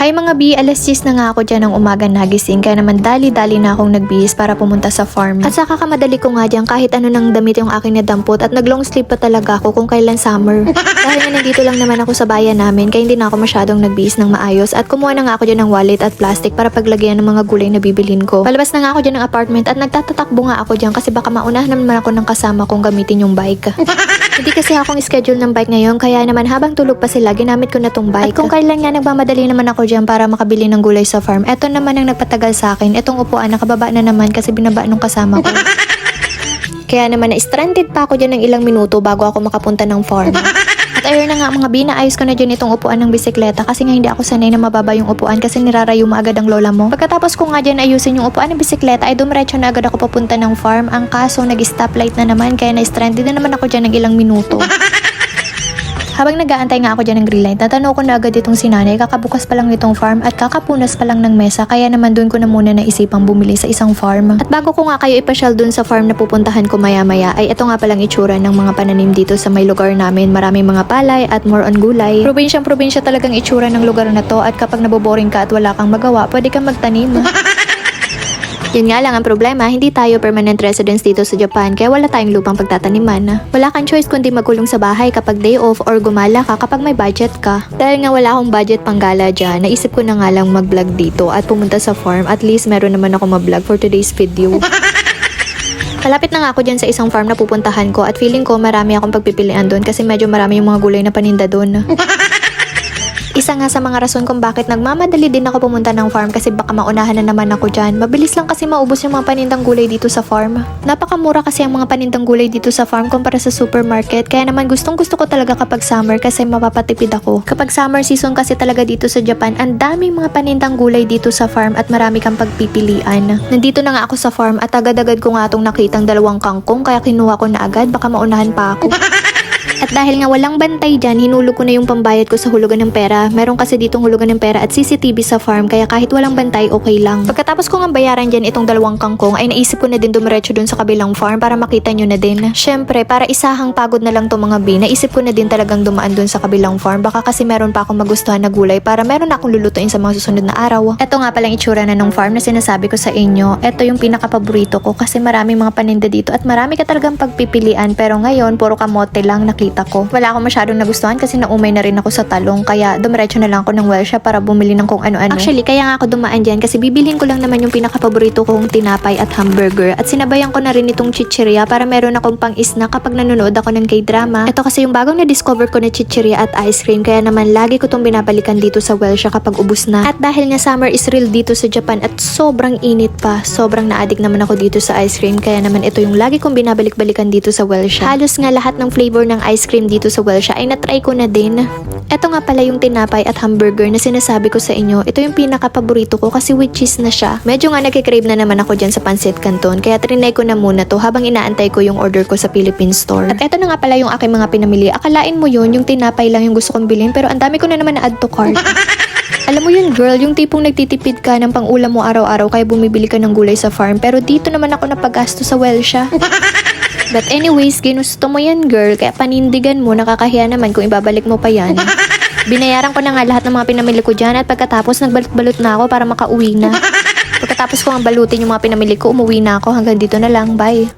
Hi mga B, alas 10 na nga ako dyan ng umaga nagising kaya naman dali-dali na akong nagbihis para pumunta sa farm. At saka kamadali ko nga dyan kahit ano nang damit yung aking nadampot at nag-long sleeve pa talaga ako kung kailan summer. Dahil nga nandito lang naman ako sa bayan namin kaya hindi na ako masyadong nagbihis ng maayos at kumuha na nga ako dyan ng wallet at plastic para paglagyan ng mga gulay na bibilhin ko. Palabas na nga ako dyan ng apartment at nagtatatakbo nga ako dyan kasi baka maunahan naman ako ng kasama kong gamitin yung bike. Hindi kasi akong schedule ng bike ngayon kaya naman habang tulog pa sila ginamit ko na tong bike. At kung kailan nga nagmamadali naman ako dyan para makabili ng gulay sa farm, eto naman ang nagpatagal sa akin. Etong upuan nakababa na naman kasi binaba nung kasama ko. Kaya naman na-stranded pa ako dyan ng ilang minuto bago ako makapunta ng farm. At ayun na nga mga bina, ayos ko na dyan itong upuan ng bisikleta kasi nga hindi ako sanay na mababa yung upuan kasi nirarayo mo agad ang lola mo. Pagkatapos ko nga dyan ayusin yung upuan ng bisikleta ay dumiretso na agad ako papunta ng farm. Ang kaso nag-stoplight na naman kaya na-stranded na naman ako dyan ng ilang minuto. Habang nag-aantay nga ako dyan ng green light, natanong ko na agad itong sinanay, kakabukas pa lang nitong farm at kakapunas pa lang ng mesa, kaya naman doon ko na muna naisipang bumili sa isang farm. At bago ko nga kayo ipasyal doon sa farm na pupuntahan ko maya-maya, ay ito nga palang itsura ng mga pananim dito sa may lugar namin. Maraming mga palay at more on gulay. Probinsyang probinsya talagang itsura ng lugar na to at kapag naboboring ka at wala kang magawa, pwede kang magtanim. Yun nga lang ang problema, hindi tayo permanent residents dito sa Japan kaya wala tayong lupang pagtataniman. Wala kang choice kundi magkulong sa bahay kapag day off or gumala ka kapag may budget ka. Dahil nga wala akong budget pang gala dyan, naisip ko na nga lang mag-vlog dito at pumunta sa farm. At least meron naman ako mag-vlog for today's video. Malapit na nga ako dyan sa isang farm na pupuntahan ko at feeling ko marami akong pagpipilian doon kasi medyo marami yung mga gulay na paninda doon. Isa nga sa mga rason kung bakit nagmamadali din ako pumunta ng farm kasi baka maunahan na naman ako dyan. Mabilis lang kasi maubos yung mga panindang gulay dito sa farm. Napakamura kasi ang mga panindang gulay dito sa farm kumpara sa supermarket. Kaya naman gustong gusto ko talaga kapag summer kasi mapapatipid ako. Kapag summer season kasi talaga dito sa Japan, ang daming mga panindang gulay dito sa farm at marami kang pagpipilian. Nandito na nga ako sa farm at agad-agad ko nga itong nakitang dalawang kangkong kaya kinuha ko na agad baka maunahan pa ako. At dahil nga walang bantay dyan, hinulog ko na yung pambayad ko sa hulugan ng pera. Meron kasi ditong hulugan ng pera at CCTV sa farm, kaya kahit walang bantay, okay lang. Pagkatapos ko nga bayaran dyan itong dalawang kangkong, ay naisip ko na din dumiretso dun sa kabilang farm para makita nyo na din. Syempre, para isahang pagod na lang to mga B, naisip ko na din talagang dumaan dun sa kabilang farm. Baka kasi meron pa akong magustuhan na gulay para meron akong lulutuin sa mga susunod na araw. Ito nga palang itsura na ng farm na sinasabi ko sa inyo. Ito yung pinaka-paborito ko kasi maraming mga paninda dito at marami ka talagang pagpipilian pero ngayon puro kamote lang nakita ko. Wala akong masyadong nagustuhan kasi naumay na rin ako sa talong kaya dumiretso na lang ako ng well shop para bumili ng kung ano-ano. Actually, kaya nga ako dumaan dyan kasi bibilhin ko lang naman yung pinaka-paborito kong tinapay at hamburger at sinabayan ko na rin itong chichirya para meron akong pang-isna kapag nanonood ako ng K-drama. Ito kasi yung bagong na-discover ko na chichirya at ice cream kaya naman lagi ko tong binabalikan dito sa well shop kapag ubus na. At dahil nga summer is real dito sa Japan at sobrang init pa, sobrang na-addict naman ako dito sa ice cream kaya naman ito yung lagi kong binabalik-balikan dito sa well shop. Halos nga lahat ng flavor ng ice cream dito sa Welsha ay natry ko na din. Ito nga pala yung tinapay at hamburger na sinasabi ko sa inyo. Ito yung pinaka-paborito ko kasi with cheese na siya. Medyo nga nagkikrave na naman ako dyan sa Pancit Canton kaya trinay ko na muna to habang inaantay ko yung order ko sa Philippine Store. At ito na nga pala yung aking mga pinamili. Akalain mo yun, yung tinapay lang yung gusto kong bilhin pero ang dami ko na naman na-add to cart. Alam mo yun girl, yung tipong nagtitipid ka ng pang-ulam mo araw-araw kaya bumibili ka ng gulay sa farm pero dito naman ako napagasto sa Welsha. But anyways, ginusto mo yan girl, kaya panindigan mo, nakakahiya naman kung ibabalik mo pa yan. Binayaran ko na nga lahat ng mga pinamili ko dyan at pagkatapos nagbalot-balot na ako para makauwi na. Pagkatapos ko ang balutin yung mga pinamili ko, umuwi na ako hanggang dito na lang. Bye!